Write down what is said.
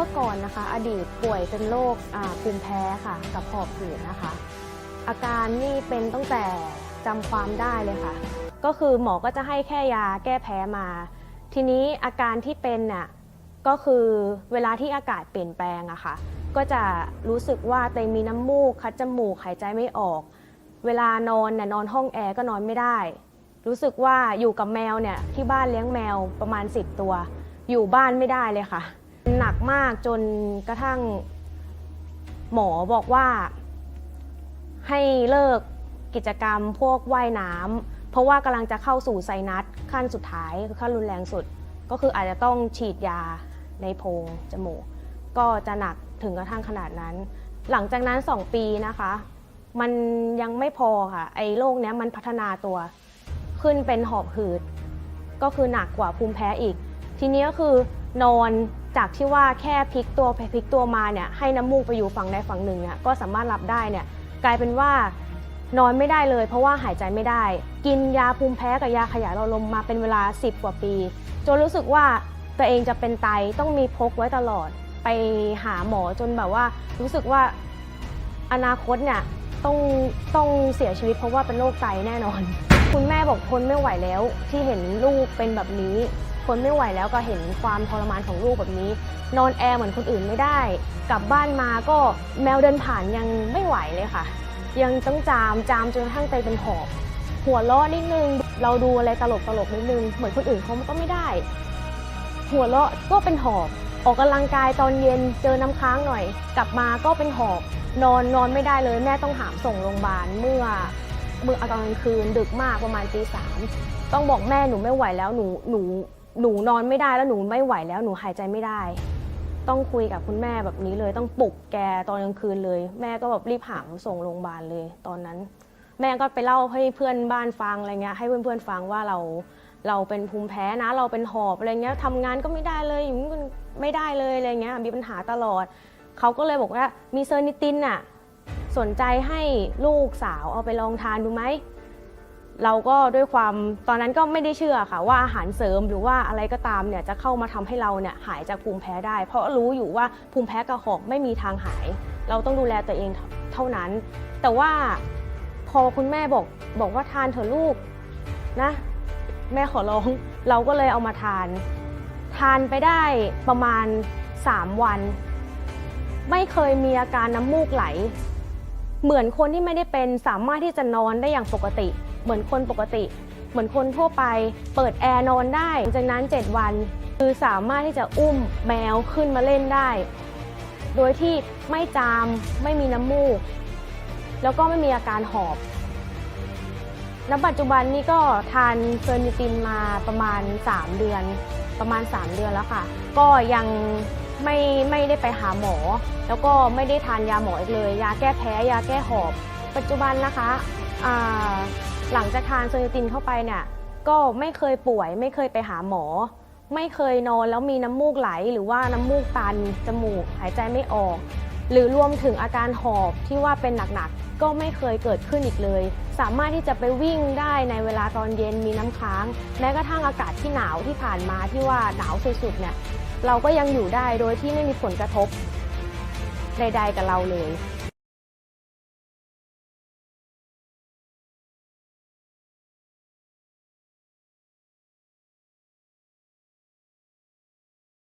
มื่อก่อนนะคะ อดีตป่วยเป็นโรคภูมิแพ้ค่ะ กับหอบหืดนะคะ อาการนี่เป็นตั้งแต่จำความได้เลยค่ะ ก็คือหมอก็จะให้แค่ยาแก้แพ้มา ทีนี้อาการที่เป็นน่ะก็คือเวลาที่อากาศเปลี่ยนแปลงอะค่ะ ก็จะรู้สึกว่าตัวเองมีน้ำมูก คัดจมูกหายใจไม่ออก เวลานอนเนี่ยนอนห้องแอร์ก็นอนไม่ได้ รู้สึกว่าอยู่กับแมวเนี่ยที่บ้านเลี้ยงแมวประมาณ 10 ตัว อยู่บ้านไม่ได้เลยค่ะ หนักมากจนกระทั่งหมอบอกว่า ให้เลิกกิจกรรมพวกว่ายน้ำเพราะว่ากำลังจะเข้าสู่ไซนัสขั้นสุดท้ายคือขั้นรุนแรงสุด ก็คืออาจจะต้องฉีดยาในโพรงจมูก ก็จะหนักถึงกระทั่งขนาดนั้น หลังจากนั้น 2 ปีนะคะ มันยังไม่พอค่ะ ไอ้โรคเนี้ยมันพัฒนาตัว ขึ้นเป็นหอบหืด ก็คือหนักกว่าภูมิแพ้อีก ทีนี้ก็คือนอนจากที่ว่าแค่พลิกตัวไปพลิกตัวมาเนี่ยให้น้ำมูกไปอยู่ฝั่งใดฝั่งหนึ่งเนี่ยก็สามารถรับได้เนี่ยกลายเป็นว่านอนไม่ได้เลย เพราะว่าหายใจไม่ได้ กินยาภูมิแพ้กับยาขยายหลอดลมมาเป็นเวลา 10 กว่าปี จนรู้สึกว่าตัวเองจะเป็นไตต้องมีพกไว้ตลอดไปหาหมอจนแบบว่า รู้สึกว่าอนาคตเนี่ยต้องต้องเสียชีวิตเพราะว่าเป็นโรคไตแน่นอน คุณแม่บอกทนไม่ไหวแล้วที่เห็นลูกเป็นแบบนี้ นไม่ไหวแล้วก็เห็นความทรมานของลูกแบบนี้ นอนแอร์เหมือนคนอื่นไม่ได้ กลับบ้านมาก็แมวเดินผ่านยังไม่ไหวเลยค่ะ ยังต้องจามจามจนกระทั่งใจเป็นหอบหัวเราะนิดนึง เราดูอะไรตลกตลกนิดนึง เหมือนคนอื่นเขาก็ไม่ได้ หัวเราะก็เป็นหอบออกกำลังกายตอนเย็นเจอน้ำค้างหน่อย กลับมาก็เป็นหอบ นอนนอนไม่ได้เลยแม่ต้องหามส่งโรงพยาบาลเมื่อเมื่อตอนกลางคืนดึกมากประมาณตีสามต้องบอกแม่หนูไม่ไหวแล้วหนูหนู หนูนอนไม่ได้แล้วหนูไม่ไหวแล้วหนูหายใจไม่ได้ ต้องคุยกับคุณแม่แบบนี้เลย ต้องปลุกแกตอนกลางคืนเลย แม่ก็แบบรีบหามส่งโรงพยาบาลเลย ตอนนั้น แม่ก็ไปเล่าให้เพื่อนบ้านฟังอะไรเงี้ยให้เพื่อนๆฟังว่าเราเราเป็นภูมิแพ้นะเราเป็นหอบอะไรเงี้ยทำงานก็ไม่ได้เลยอย่นี้นไม่ได้เลยอะไรเงี้ยมีปัญหาตลอดเขาก็เลยบอกว่ามีเซอร์นิตินน่ะสนใจให้ลูกสาวเอาไปลองทานดูไหม เราก็ด้วยความตอนนั้นก็ไม่ได้เชื่อค่ะว่าอาหารเสริมหรือว่าอะไรก็ตามเนี่ยจะเข้ามาทำให้เราเนี่ยหายจากภูมิแพ้ได้ เพราะรู้อยู่ว่าภูมิแพ้กับหอบไม่มีทางหาย เราต้องดูแลตัวเองเท่านั้น แต่ว่าพอคุณแม่บอกบอกว่าทานเถอะลูกนะแม่ขอร้องเราก็เลยเอามาทาน ทานไปได้ประมาณ 3 วัน ไม่เคยมีอาการน้ำมูกไหล เหมือนคนที่ไม่ได้เป็นสามารถที่จะนอนได้อย่างปกติ เหมือนคนปกติ เหมือนคนทั่วไป เปิดแอร์นอนได้หลังจากนั้น 7 วัน คือสามารถที่จะอุ้มแมวขึ้นมาเล่นได้ โดยที่ไม่จามไม่มีน้ำมูก แล้วก็ไม่มีอาการหอบณปัจจุบันนี้ก็ทานเฟอร์นิตินมาประมาณ 3 เดือน ประมาณ 3 เดือนแล้วค่ะ ก็ยัง ไม่ไม่ได้ไปหาหมอ แล้วก็ไม่ได้ทานยาหมออีกเลย ยาแก้แพ้ยาแก้หอบ ปัจจุบันนะคะหลังจากทานเฟอร์นิตินเข้าไปเนี่ยก็ไม่เคยป่วย ไม่เคยไปหาหมอ ไม่เคยนอนแล้วมีน้ำมูกไหล หรือว่าน้ำมูกตันจมูกหายใจไม่ออก หรือรวมถึงอาการหอบที่ว่าเป็นหนักๆ ก็ไม่เคยเกิดขึ้นอีกเลย สามารถที่จะไปวิ่งได้ในเวลาตอนเย็นมีน้ำค้าง แม้กระทั่งอากาศที่หนาวที่ผ่านมาที่ว่าหนาวสุดๆเนี่ย เราก็ยังอยู่ได้โดยที่ไม่มีผลกระทบใดๆกับเราเลย